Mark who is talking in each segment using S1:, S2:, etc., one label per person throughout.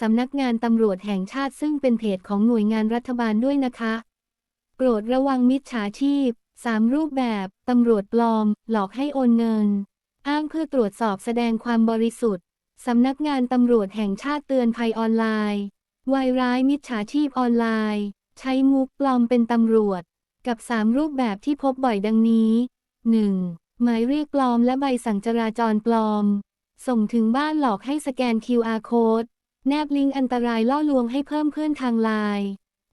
S1: สำนักงานตำรวจแห่งชาติซึ่งเป็นเพจของหน่วยงานรัฐบาลด้วยนะคะ โปรดระวังมิจฉาชีพ 3 รูปแบบ ตำรวจปลอม หลอกให้โอนเงิน อ้างเพื่อตรวจสอบแสดงความบริสุทธิ์ สำนักงานตำรวจแห่งชาติเตือนภัยออนไลน์วายร้ายมิจฉาชีพออนไลน์ ใช้มุกปลอมเป็นตำรวจ กับ 3 รูปแบบที่พบบ่อยดังนี้ 1. หมายเรียกปลอมและใบสั่งจราจรปลอม ส่งถึงบ้านหลอกให้สแกน QR code แนบลิงก์อันตรายล่อลวงให้เพิ่มเพื่อนทางไลน์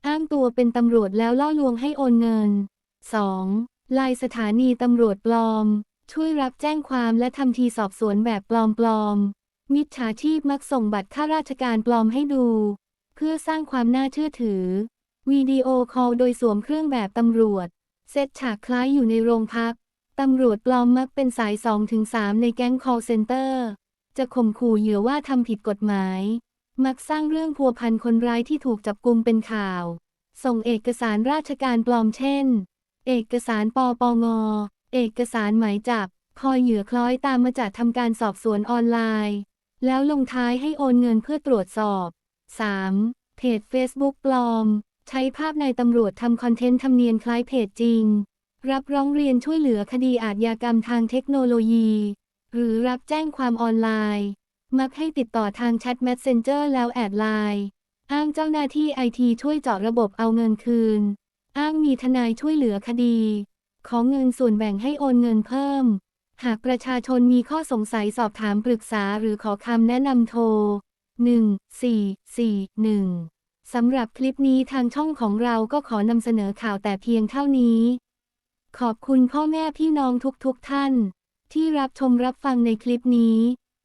S1: อ้างตัวเป็นตำรวจแล้วล่อลวงให้โอนเงิน 2. ลายสถานีตำรวจปลอม ช่วยรับแจ้งความและทำทีสอบสวนแบบปลอมๆ มิจฉาชีพมักส่งบัตรข้าราชการปลอมให้ดู เพื่อสร้างความน่าเชื่อถือ วิดีโอคอลโดยสวมเครื่องแบบตำรวจ เซตฉากคล้ายอยู่ในโรงพัก ตำรวจปลอมมักเป็นสาย 2-3 ในแก๊ง call center จะข่มขู่เหยื่อว่าทำผิดกฎหมาย มักสร้างเรื่องพัวพันคนร้ายที่ถูกจับกุมเป็นข่าว ส่งเอกสารราชการปลอมเช่น เอกสารปปง เอกสารหมายจับพอยเหยื่อคล้อยตามมาจากทำการสอบสวนออนไลน์ แล้วลงท้ายให้โอนเงินเพื่อตรวจสอบ 3. เพจ Facebook ปลอม ใช้ภาพนายตำรวจทำคอนเทนต์ทำเนียนคล้ายเพจจริง รับร้องเรียนช่วยเหลือคดีอาชญากรรมทางเทคโนโลยี หรือรับแจ้งความออนไลน์ มักให้ติดต่อทางแชท Messenger แล้วแอดไลน์อ้างเจ้าหน้าที่ไอทีช่วยเจาะระบบเอาเงินคืน อ้างมีทนายช่วยเหลือคดี ของเงินส่วนแบ่งให้โอนเงินเพิ่ม หากประชาชนมีข้อสงสัยสอบถามปรึกษาหรือขอคำแนะนำโทร 1441 สำหรับคลิปนี้ทางช่องของเราก็ขอนำเสนอข่าวแต่เพียงเท่านี้ ขอบคุณพ่อแม่พี่น้องทุกๆทท่าน ที่รับชมรับฟังในคลิปนี้